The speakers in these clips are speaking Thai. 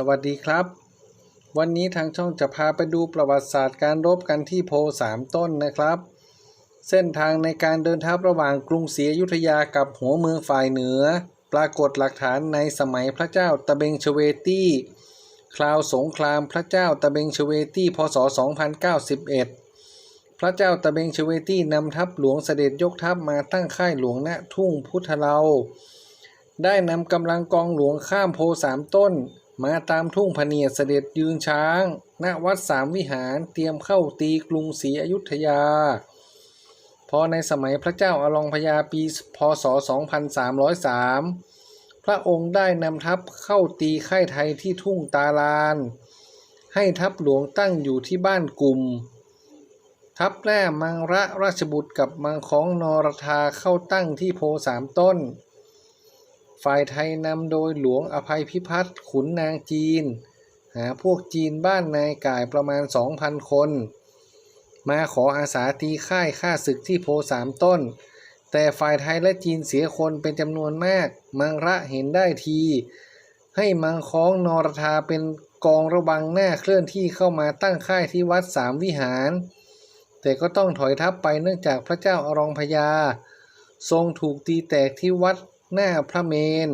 สวัสดีครับ วันนี้ทางช่องจะพาไปดูประวัติศาสตร์การรบกันที่โพสามต้นนะครับ เส้นทางในการเดินทัพระหว่างกรุงศรีอยุธยากับหัวเมืองฝ่ายเหนือ ปรากฏหลักฐานในสมัยพระเจ้าตะเบงชเวตี้ คราวสงครามพระเจ้าตะเบงชเวตี้พศ 2091 พระเจ้าตะเบงชเวตี้นำทัพหลวงเสด็จยกทัพมาตั้งค่ายหลวงณทุ่งพุทธเลาได้นำกำลังกองหลวงข้ามโพสามต้น มาตามทุ่งพเนียดเสด็จยืนช้าง ณ วัดสามวิหารเตรียมเข้าตีกรุงศรีอยุธยา พอในสมัยพระเจ้าอลองพญาปีพศ 2303 พระองค์ได้นำทัพเข้าตีค่ายไทยที่ทุ่งตาลาน ให้ทัพหลวงตั้งอยู่ที่บ้านกลุ่ม ทัพแร่มังระราชบุตรกับมังของนรธาเข้าตั้งที่โพสามต้น ฝ่ายไทยนำโดยหลวงอภัยพิพัฒน์ขุนนางจีน หาพวกจีนบ้านนายก่ายประมาณ 2,000 คน มาขออาสาตีค่ายฆ่าศึกที่โพสามต้น แต่ฝ่ายไทยและจีนเสียคนเป็นจำนวนมาก มังระเห็นได้ที ให้มังค้องนรธาเป็นกองระวังหน้าเคลื่อนที่เข้ามาตั้งค่ายที่วัดสามวิหาร แต่ก็ต้องถอยทัพไปเนื่องจากพระเจ้าอรองพญาทรงถูกตีแตกที่วัด หน้าพระเมน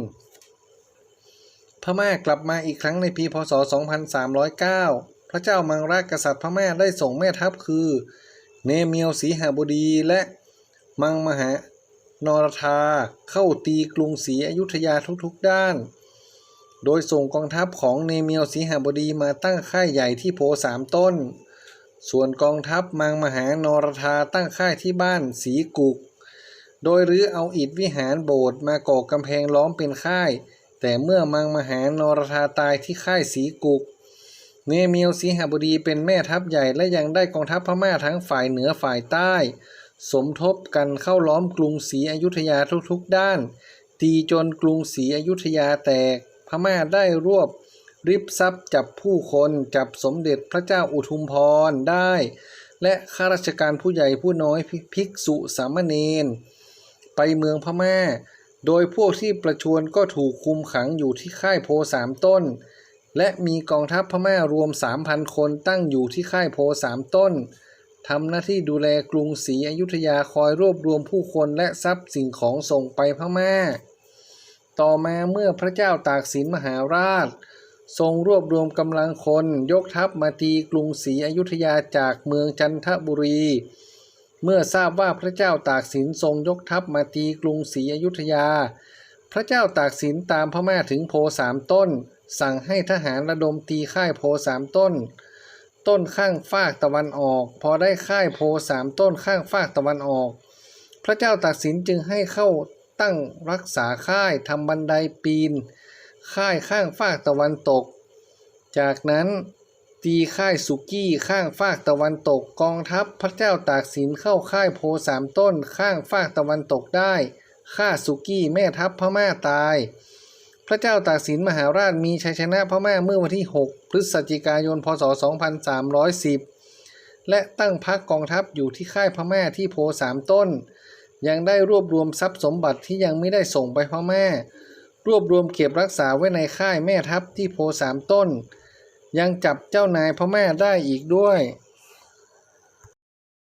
พม่ากลับมาอีกครั้งในปีพศ 2309 พระเจ้ามังรากษัตริย์พม่าได้ส่งแม่ทัพคือ เนเมียวสีหบดีและมังมหานรธาเข้าตีกรุงศรีอยุธยาทุกๆด้าน โดยส่งกองทัพของเนเมียวสีหบดีมาตั้งค่ายใหญ่ที่โพสามต้น ส่วนกองทัพมังมหานรธาตั้งค่ายที่บ้านสีกุก โดยรื้อเอาอิฐวิหารโบสถ์มาก่อกำแพงล้อมเป็นค่าย แต่เมื่อมังมหานรธาตายที่ค่ายสีกุก เนเมียวสีหบดีเป็นแม่ทัพใหญ่และยังได้กองทัพพม่าทั้งฝ่ายเหนือฝ่ายใต้ สมทบกันเข้าล้อมกรุงศรีอยุธยาทุกๆด้าน ตีจนกรุงศรีอยุธยาแตก พม่าได้รวบริบทรัพย์จับผู้คนจับสมเด็จพระเจ้าอุทุมพรได้ และข้าราชการผู้ใหญ่ผู้น้อยภิกษุสามเณร ไปเมืองพม่า โดยพวกที่ประชวนก็ถูกคุมขังอยู่ที่ค่ายโพสามต้น และมีกองทัพพม่ารวม 3,000 คนตั้งอยู่ที่ค่ายโพสามต้นทำหน้าที่ดูแลกรุงศรีอยุธยาคอยรวบรวมผู้คนและทรัพย์สิ่งของส่งไปพม่า ต่อมาเมื่อพระเจ้าตากสินมหาราช ทรงรวบรวมกำลังคนยกทัพมาตีกรุงศรีอยุธยาจากเมืองจันทบุรี เมื่อทราบว่าพระเจ้าตากสินทรงยกทัพมาตีกรุงศรีอยุธยา พระเจ้าตากสินตามพม่าถึงโพสามต้น สั่งให้ทหารระดมตีค่ายโพสามต้น ต้นข้างฟากตะวันออก พอได้ค่ายโพสามต้นข้างฟากตะวันออก พระเจ้าตากสินจึงให้เข้าตั้งรักษาค่ายทำบันไดปีน ค่ายข้างฟากตะวันตก จากนั้น ตีค่ายสุกี้ข้างฟากตะวันตกกองทัพพระเจ้าตากสินเข้าค่ายโพสามต้นข้างฟากตะวันตกได้ฆ่าสุกี้แม่ทัพพม่าตาย พระเจ้าตากสินมหาราชมีชัยชนะพม่าเมื่อวันที่ 6 พฤศจิกายน พศ 2310 และตั้งพักกองทัพอยู่ที่ค่ายพม่าที่โพสามต้น ยังได้รวบรวมทรัพย์สมบัติที่ยังไม่ได้ส่งไปพม่า รวบรวมเก็บรักษาไว้ในค่ายแม่ทัพที่โพสามต้น ยังจับเจ้านายพม่าได้อีกด้วย